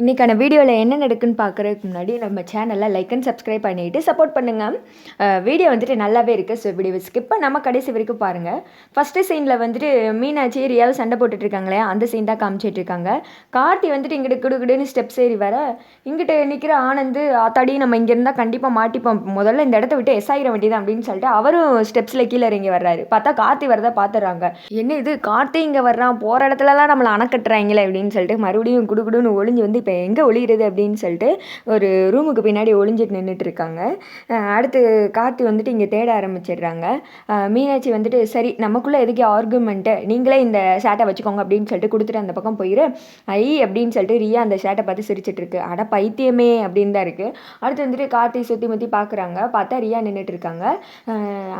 இன்றைக்கான வீடியோவில் என்ன நடக்குன்னு பார்க்குறதுக்கு முன்னாடி நம்ம சேனலில் லைக் அண்ட் சப்ஸ்கிரைப் பண்ணிவிட்டு சப்போர்ட் பண்ணுங்கள் வீடியோ வந்துட்டு நல்லாவே இருக்குது ஸோ வீடியோ ஸ்கிப் பண்ணாமல் கடைசி வரைக்கும் பாருங்கள் ஃபஸ்ட்டு சீனில் வந்துட்டு மீனாட்சி ரியாவை சண்டை போட்டுட்ருக்காங்களே அந்த சீன் தான் காமிச்சிட்டு இருக்காங்க. கார்த்தி வந்துட்டு இங்கிட்டு குடுகுடுன்னு ஸ்டெப்ஸ் ஏறி வர இங்கிட்டு நிற்கிற ஆனந்து ஆத்தாடி நம்ம இங்கே இருந்தால் கண்டிப்பாக மாட்டிப்போம். முதல்ல இந்த இடத்த விட்டு எஸ் ஆகிற வேண்டியதான் அப்படின்னு சொல்லிட்டு அவரும் ஸ்டெப்ஸில் கீழே இறங்கி வர்றாரு. பார்த்தா கார்த்தி வரதை பார்த்துறாங்க என்ன இது? கார்த்தி இங்கே வர்றான். போகிற இடத்துலலாம் நம்மளை அணக்கட்டுறாங்களே அப்படின்னு சொல்லிட்டு மறுபடியும் குடுகுடுன்னு ஒளிஞ்சு வந்து இப்போ எங்கே ஒளிகிறது அப்படின்னு சொல்லிட்டு ஒரு ரூமுக்கு பின்னாடி ஒளிஞ்சிட்டு நின்றுட்டுருக்காங்க அடுத்து கார்த்தி வந்துட்டு இங்கே தேட ஆரம்பிச்சிடுறாங்க. மீனாட்சி வந்துட்டு சரி நமக்குள்ளே எதுக்கே ஆர்குமெண்ட்டு நீங்களே இந்த ஷேட்டை வச்சுக்கோங்க அப்படின்னு சொல்லிட்டு கொடுத்துட்டு அந்த பக்கம் போயிரு. ஐ அப்படின்னு சொல்லிட்டு ரியா அந்த ஷேட்டை பார்த்து சிரிச்சிட்ருக்கு. அட பைத்தியமே அப்படின்னு தான் இருக்குது அடுத்து வந்துட்டு கார்த்தி சுற்றி முற்றி பார்க்குறாங்க. பார்த்தா ரியா நின்றுட்டுருக்காங்க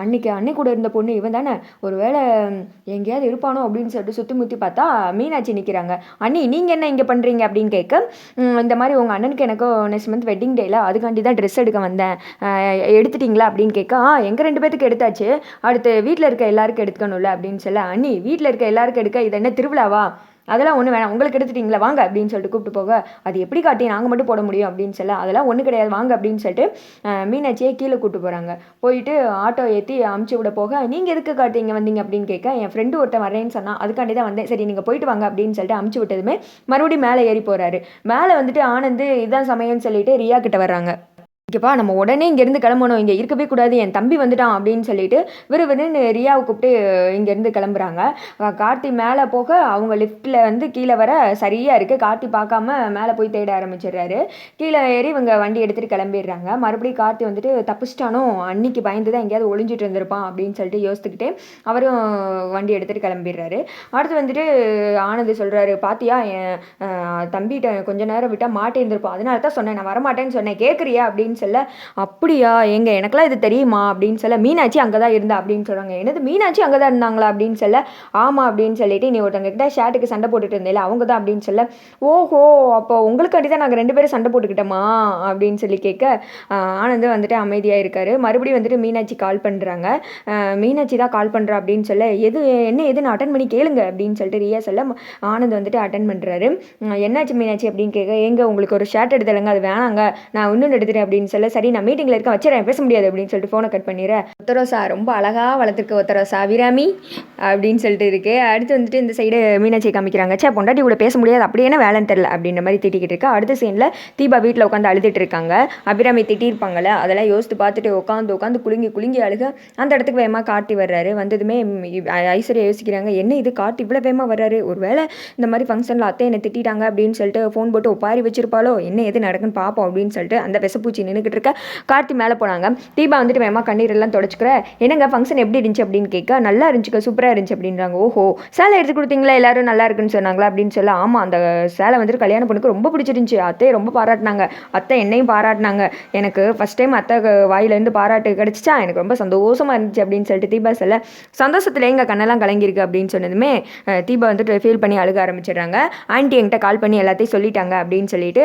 அன்னைக்கு அன்னை கூட இருந்த பொண்ணு இவன் தானே. ஒருவேளை எங்கேயாவது இருப்பானோ அப்படின்னு சொல்லிட்டு சுற்றி முற்றி பார்த்தா மீனாட்சி நிற்கிறாங்க அண்ணி நீங்கள் என்ன இங்கே பண்ணுறீங்க அப்படின்னு கேட்க இந்த மாதிரி உங்கள் அண்ணனுக்கு எனக்கும் நெக்ஸ்ட் மந்த் வெட்டிங் டேயில் அதுக்காண்டி தான் ட்ரெஸ் எடுக்க வந்தேன். எடுத்துட்டிங்களா அப்படின்னு கேட்க ஆ எங்கள் ரெண்டு பேத்துக்கு எடுத்தாச்சு. அடுத்து வீட்டில் இருக்க எல்லாருக்கும் எடுத்துக்கணும்ல அப்படின்னு சொல்ல அண்ணி வீட்டில் இருக்க எல்லாருக்கும் எடுக்க இது என்ன திருவிழாவா? அதெல்லாம் ஒன்றும் வேணாம். உங்களுக்கு எடுத்துட்டீங்களா? வாங்க அப்படின்னு சொல்லிட்டு கூப்பிட்டு போக அது எப்படி காட்டி நாங்கள் மட்டும் போட முடியும்? அப்படின்னு சொல்ல அதெல்லாம் ஒன்றும் கிடையாது. வாங்க அப்படின்னு சொல்லிட்டு மீனாட்சியை கீழே கூப்பிட்டு போகிறாங்க போயிட்டு ஆட்டோ ஏற்றி அமுச்சு விட போக நீங்கள் எதுக்கு காட்டி இங்கே வந்தீங்க? அப்படின்னு கேட்க என் ஃப்ரெண்டு ஒருத்தன் வரேன்னு சொன்னால் அதுக்காண்டி தான் வந்தேன். சரி நீங்கள் போயிட்டு வாங்க அப்படின்னு சொல்லிட்டு அமுச்சு விட்டதுமே மறுபடியும் மேலே ஏறி போகிறாரு மேலே வந்துட்டு ஆனந்து இதுதான் சமயம்னு சொல்லிட்டு ரியா கிட்ட வர்றாங்க. இங்கேப்பா நம்ம உடனே இங்கேருந்து கிளம்பணும். இங்கே இருக்கவே கூடாது. என் தம்பி வந்துட்டான் அப்படின்னு சொல்லிட்டு விறுவிறுன்னு ரியாவை கூப்பிட்டு இங்கேருந்து கிளம்புறாங்க. கார்த்தி மேலே போக அவங்க லிஃப்ட்டில் வந்து கீழே வர சரியாக இருக்குது கார்த்தி பார்க்காம மேலே போய் தேட ஆரம்பிச்சிடுறாரு. கீழே ஏறி இவங்க வண்டி எடுத்துகிட்டு கிளம்பிடுறாங்க. மறுபடியும் கார்த்தி வந்துட்டு தப்பிச்சிட்டானோ? அன்னைக்கு பயந்து தான் எங்கேயாவது ஒளிஞ்சிட்டு இருந்திருப்பான் அப்படின்னு சொல்லிட்டு யோசித்துக்கிட்டே அவரும் வண்டி எடுத்துகிட்டு கிளம்பிடுறாரு. அடுத்து வந்துட்டு ஆனந்த் சொல்கிறாரு பாத்தியா என் தம்பிகிட்ட கொஞ்ச நேரம் விட்டால் மாட்டே இருந்திருப்போம் அதனால தான் சொன்னேன். நான் வரமாட்டேன்னு சொன்னேன். கேட்குறியா அப்படின்னு சொல்ல அப்படியா எங்க எனக்கெல்லாம் இது தெரியுமா? அப்படின்னு சொல்ல மீனாட்சி அங்கே தான் இருந்தா அப்படின்னு சொல்கிறாங்க என்னது மீனாட்சி அங்கே தான் இருந்தாங்களா? அப்படின்னு சொல்ல ஆமாம் அப்படின்னு சொல்லிட்டு நீ ஒருத்தவங்க கிட்ட ஷேட்டுக்கு சண்டை போட்டுட்டு இருந்தேல அவங்க தான் அப்படின்னு சொல்ல ஓஹோ அப்போ உங்களுக்காண்டி தான் நாங்கள் ரெண்டு பேரும் சண்டை போட்டுக்கிட்டோமா? அப்படின்னு சொல்லி கேட்க ஆஹ், ஆனந்த் வந்துட்டு அமைதியாக இருக்காரு. மறுபடியும் வந்துட்டு மீனாட்சி கால் பண்ணுறாங்க மீனாட்சி தான் கால் பண்ணுறா அப்படின்னு சொல்ல எது என்ன எதுன்னு அட்டன் பண்ணி கேளுங்க அப்படின்னு சொல்லிட்டு ரியா சொல்ல ஆனந்த் வந்துட்டு அட்டன் பண்ணுறாரு என்னாச்சு மீனாட்சி? அப்படின்னு கேட்க எங்க உங்களுக்கு ஒரு ஷர்ட் எடுத்தலங்க அது வேணாங்க. நான் இன்னொன்று எடுத்துட்டேன் அப்படின்னு சொல்ல சரி நான் மீட்டிங்கில் இருக்க வச்சுறேன் பேச முடியாது அப்படின்னு சொல்லிட்டு ஃபோனை கட் பண்ணிடுறேன் ஒத்தரோசா ரொம்ப அழகாக வளர்த்துருக்கு ஒத்தரோசா அபிராமி அப்படின்னு சொல்லிட்டு இருக்கு. அடுத்து வந்துட்டு இந்த சைடு மீனாட்சி காமிக்கிறாங்க. சே பொண்டாட்டி கூட பேச முடியாது. அப்படி என்ன வேலைன்னு தெரில அப்படின்ற மாதிரி திட்டிக்கிட்டு இருக்கா. அடுத்த சீனில் தீபா வீட்டில் உட்காந்து அழுதுட்டு இருக்காங்க. அபிராமி திட்டியிருப்பாங்கல்ல அதெல்லாம் யோசித்து பார்த்துட்டு உட்காந்து உட்காந்து குலுங்கி குலுங்கி அழுக அந்த இடத்துக்கு வேகமாக காட்டி வர்றாரு. வந்ததுமே ஐஸ்வர்யா யோசிக்கிறாங்க என்ன இது? காட்டி இவ்வளோ வேகமாக வர்றாரு? ஒருவேளை இந்த மாதிரி ஃபங்க்ஷனில் அத்தை என்னை திட்டிட்டாங்க அப்படின்னு சொல்லிட்டு ஃபோன் போட்டு ஒப்பாரி வச்சிருப்பாளோ? என்ன எது நடக்குன்னு பார்ப்போம் அப்படின்னு சொல்லிட்டு அந்த விசப்பூச்சி நின்று நின்றுக்கிட்டு இருக்க. கார்த்தி மேலே போனாங்க. தீபா வந்துட்டு வேமா கண்ணீர் எல்லாம் தொடச்சிக்கிற. என்னங்க ஃபங்க்ஷன் எப்படி இருந்துச்சு? அப்படின்னு கேட்க நல்லா இருந்துச்சுக்க சூப்பராக இருந்துச்சு அப்படின்றாங்க. ஓஹோ சேலை எடுத்து கொடுத்தீங்களா? எல்லாரும் நல்லா இருக்குன்னு சொன்னாங்களா? அப்படின்னு சொல்ல ஆமாம் அந்த சேலை வந்துட்டு கல்யாண பொண்ணுக்கு ரொம்ப பிடிச்சிருந்துச்சு. அத்தையை ரொம்ப பாராட்டினாங்க. அத்தை என்னையும் பாராட்டினாங்க. எனக்கு ஃபஸ்ட் டைம் அத்தை வாயிலேருந்து பாராட்டு கிடச்சிச்சா? எனக்கு ரொம்ப சந்தோஷமா இருந்துச்சு அப்படின்னு சொல்லிட்டு தீபா சொல்ல சந்தோஷத்தில் எங்கள் கண்ணெல்லாம் கலங்கியிருக்கு? அப்படின்னு சொன்னதுமே தீபா வந்துட்டு ஃபீல் பண்ணி அழுக ஆரம்பிச்சிடுறாங்க. ஆன்ட்டி என்கிட்ட கால் பண்ணி எல்லாத்தையும் சொல்லிட்டாங்க அப்படின்னு சொல்லிட்டு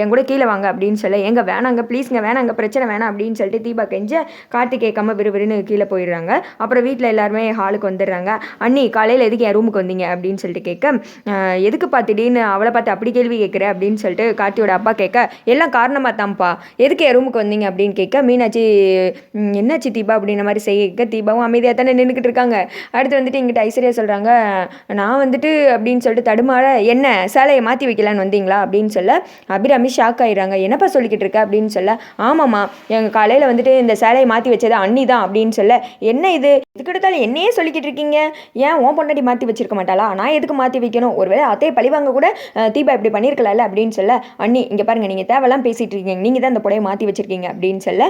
என் கூட கீழே வாங்க அப்படின்னு சொல்ல எங்க வேணாங்க ப்ளீஸ் பேசுங்க வேணாம் அங்கே பிரச்சனை வேணாம் அப்படின்னு சொல்லிட்டு தீபா கெஞ்ச கார்த்தி கேட்காம விறுவிறுன்னு கீழே போயிடுறாங்க. அப்புறம் வீட்டில் எல்லாருமே ஹாலுக்கு வந்துடுறாங்க. அண்ணி காலையில் எதுக்கு என் ரூமுக்கு வந்தீங்க? அப்படின்னு சொல்லிட்டு கேட்க எதுக்கு பார்த்துட்டின்னு அவளை பார்த்து அப்படி கேள்வி கேட்குற? அப்படின்னு சொல்லிட்டு கார்த்தியோட அப்பா கேட்க எல்லாம் காரணமாக தான்ப்பா. எதுக்கு என் ரூமுக்கு வந்தீங்க? அப்படின்னு கேட்க மீனாட்சி என்னாச்சு தீபா? அப்படின்ற மாதிரி செய்ய தீபாவும் அமைதியாக தானே நின்றுக்கிட்டு இருக்காங்க. அடுத்து வந்துட்டு இங்கிட்ட ஐஸ்வர்யா சொல்கிறாங்க நான் வந்துட்டு அப்படின்னு சொல்லிட்டு தடுமாற என்ன சேலையை மாற்றி வைக்கலான்னு வந்தீங்களா? அப்படின்னு சொல்ல அபிராமி ஷாக் ஆயிடுறாங்க. என்னப்பா சொல்லிக்கிட்டு இருக்க? அப்படின்னு சொல்ல ஆமாம்மா எங்கள் காலையில் வந்துட்டு இந்த சேலையை மாற்றி வச்சது அண்ணி தான் அப்படின்னு சொல்ல என்ன இது? இதுக்கு எடுத்தாலும் என்னையே சொல்லிக்கிட்டு இருக்கீங்க? ஏன் ஓன் பொண்டாட்டி மாற்றி வச்சிருக்க மாட்டாளா? நான் எதுக்கு மாற்றி வைக்கணும்? ஒருவேளை அத்தையை பழிவாங்க கூட தீபா இப்படி பண்ணியிருக்கலாம்ல? அப்படின்னு சொல்ல அண்ணி இங்கே பாருங்க நீங்கள் தேவையெல்லாம் பேசிகிட்டு இருக்கீங்க. நீங்கள் தான் இந்த புடையை மாற்றி வச்சிருக்கீங்க. அப்படின்னு சொல்ல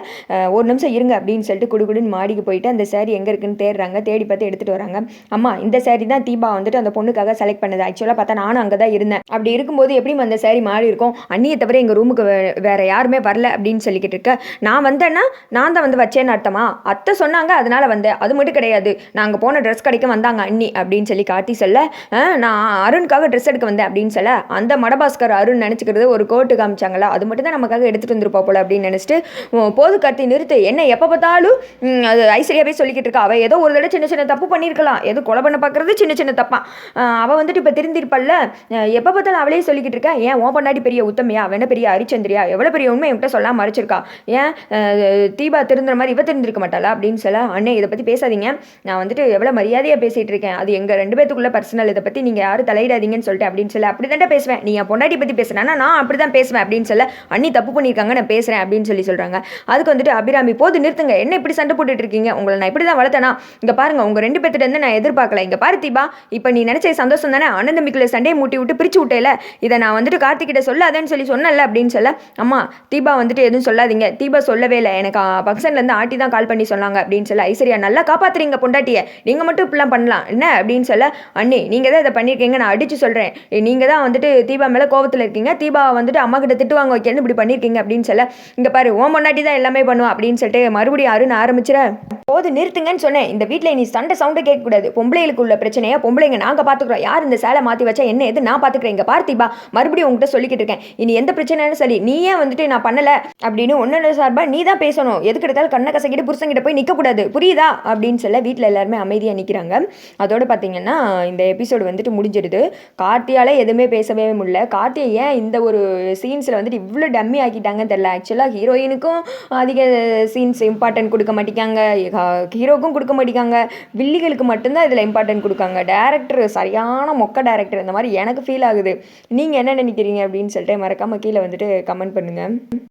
ஒரு நிமிஷம் இருங்க அப்படின்னு சொல்லிட்டு குடுகுடுன்னு மாடிக்கு போயிட்டு அந்த சேரீ எங்கே இருக்குன்னு தேடுறாங்க. தேடி பார்த்து எடுத்துகிட்டு வராங்க. அம்மா இந்த சேரீ தான் தீபா வந்துட்டு அந்த பொண்ணுக்காக செலக்ட் பண்ணது. ஆக்சுவலாக பார்த்தா நானும் அங்கே தான் இருந்தேன். அப்படி இருக்கும்போது எப்படி அந்த சேரீ மாறி இருக்கும்? அண்ணியை தவிர எங்கள் ரூமுக்கு வேற யாருமே வரல அப்படின்னு அப்படின்னு சொல்லிக்கிட்டு இருக்க. நான் வந்தேன்னா நான் தான் வந்து வச்சேன்னு அர்த்தமா? அத்தை சொன்னாங்க அதனால வந்தேன். அது மட்டும் கிடையாது. நாங்கள் போன ட்ரெஸ் கடைக்கு வந்தாங்க அண்ணி அப்படின்னு சொல்லி காட்டி சொல்ல "ஆ, நான் அருணுக்காக ட்ரெஸ் எடுக்க வந்தேன் அப்படின்னு சொல்ல அந்த மடபாஸ்கர் அருண் நினச்சிக்கிறது ஒரு கோட்டு காமிச்சாங்களா? அது மட்டும் தான் நமக்காக எடுத்துகிட்டு வந்துருப்பா போல அப்படின்னு நினச்சிட்டு போது கத்தி நிறுத்து. என்ன எப்போ பார்த்தாலும் அது ஐஸ்வர்யாவே சொல்லிக்கிட்டு இருக்கா? அவள் ஏதோ ஒரு தடவை சின்ன சின்ன தப்பு பண்ணியிருக்கலாம். ஏதோ கொலை பண்ண பார்க்குறது சின்ன சின்ன தப்பான் அவள் வந்துட்டு இப்போ திருந்திருப்பல்ல எப்போ பார்த்தாலும் அவளே சொல்லிக்கிட்டு இருக்கா? ஏன் ஓ பண்ணாடி பெரிய உத்தமையா? அவன் பெரிய ஹரிச்சந்திரியா எவ்வளோ பெரிய உண்மை என்கிட்ட சொல்லாம மறைச்சிருக்கா. ஏன்? தீபா திருந்துற மாதிரி இவ திருந்திருக்க மாட்டாளா? அப்படின்னு சொல்ல அண்ணே இதை பற்றி பேசாதீங்க. நான் வந்துட்டு எவ்வளோ மரியாதையாக பேசிகிட்டு இருக்கேன். அது எங்கள் ரெண்டு பேத்துக்குள்ள பர்சனல் இதை பற்றி நீங்கள் யாரும் தலையிடாதீங்கன்னு சொல்லிட்டு அப்படின்னு சொல்ல அப்படி தான் பேசுவேன். நீ என் பொண்டாட்டி பற்றி பேசுனா நான் அப்படி தான் பேசுவேன் அப்படின்னு சொல்ல அண்ணி தப்பு பண்ணியிருக்காங்க நான் பேசுகிறேன் அப்படின்னு சொல்லி சொல்கிறாங்க அதுக்கு வந்துட்டு அபிராமி போது நிறுத்துங்க. என்ன இப்படி சண்டை போட்டுட்டு இருக்கீங்க? உங்களை நான் இப்படி தான் வளர்த்தேனா? இங்கே பாருங்கள் உங்கள் ரெண்டு பேர்த்திட்ட இருந்து நான் எதிர்பார்க்கல. இங்கே பாரு தீபா இப்போ நீ நினச்ச சந்தோஷம் தானே? அண்ணன் சண்டையை மூட்டி விட்டு பிரிச்சு விட்டேல. இதை நான் வந்துட்டு கார்த்திகிட்ட சொல்லாதேன்னு சொல்லி சொன்னேன்ல அப்படின்னு சொல்ல அம்மா தீபா வந்துட்டு எதுவும் சொல்லாதீங்க. தீபா சொல்லவே இல்லை. எனக்கு ஃபங்க்ஷன்லேருந்து ஆட்டி தான் கால் பண்ணி சொன்னாங்க அப்படின்னு சொல்ல ஐஸ்வர்யா நல்லா காப்பாத்துறீங்க பொண்டாட்டியை. நீங்கள் மட்டும் இப்படிலாம் பண்ணலாம். என்ன அப்படின்னு சொல்ல அண்ணி நீங்கள் தான் இதை பண்ணியிருக்கீங்க நான் அடித்து சொல்கிறேன் நீங்கள் தான் வந்துட்டு தீபா மேலே கோவத்தில் இருக்கீங்க. தீபா வந்துட்டு அம்மா கிட்ட திட்டு வாங்க வைக்கணும் இப்படி பண்ணியிருக்கீங்க அப்படின்னு சொல்ல இங்கே பாரு ஓ பொண்டாட்டி தான் எல்லாமே பண்ணுவோம் அப்படின்னு சொல்லிட்டு மறுபடியும் அருண் ஆரம்பிச்சிட போது நிறுத்துங்கன்னு சொன்னேன். இந்த வீட்டில் நீ சண்டை சவுண்டை கேட்கக்கூடாது. பொம்பளைகளுக்கு உள்ள பிரச்சனையா பொம்பளைங்க நாங்கள் பார்த்துக்குறோம் யார் இந்த சேலை மாற்றி வச்சா என்ன எது நான் பார்த்துக்கிறேன் இங்கே பார்த்திபா மறுபடியும் உங்ககிட்ட சொல்லிக்கிட்டு இருக்கேன். இனி எந்த பிரச்சனைன்னு சரி நீயே வந்துட்டு நான் பண்ணலை? அப்படின்னு ஒன்று சார்பாக நீ தான் பேசணும். எதுக்கு எடுத்தாலும் கண்ணை கசக்கிட்டு புருஷங்கிட்ட போய் நிற்கக்கூடாது புரியுதா? அப்படின்னு சொல்ல வீட்டில் எல்லாருமே அமைதியாக நிற்கிறாங்க அதோடு பார்த்தீங்கன்னா இந்த எபிசோடு வந்துட்டு முடிஞ்சிடுது. கார்த்தியால் எதுவுமே பேசவே முடியல. கார்த்தியை ஏன் இந்த ஒரு சீன்ஸில் வந்துட்டு இவ்வளோ டம்மி ஆக்கிட்டாங்கன்னு தெரில ஆக்சுவலாக ஹீரோயினுக்கும் அதிக சீன்ஸ் இம்பார்ட்டன்ட் கொடுக்க மாட்டேங்காங்க ஹீரோக்கும் கொடுக்க மாட்டேங்காங்க வில்லிகளுக்கு மட்டும்தான் இதில் இம்பார்ட்டன்ட் கொடுக்காங்க. டேரக்டர் சரியான மொக்க டேரக்டர் இந்த மாதிரி எனக்கு ஃபீல் ஆகுது. நீங்கள் என்ன நினைக்கிறீங்க அப்படின்னு சொல்லிட்டு மறக்காமல் கீழே வந்துட்டு கமெண்ட் பண்ணுங்கள்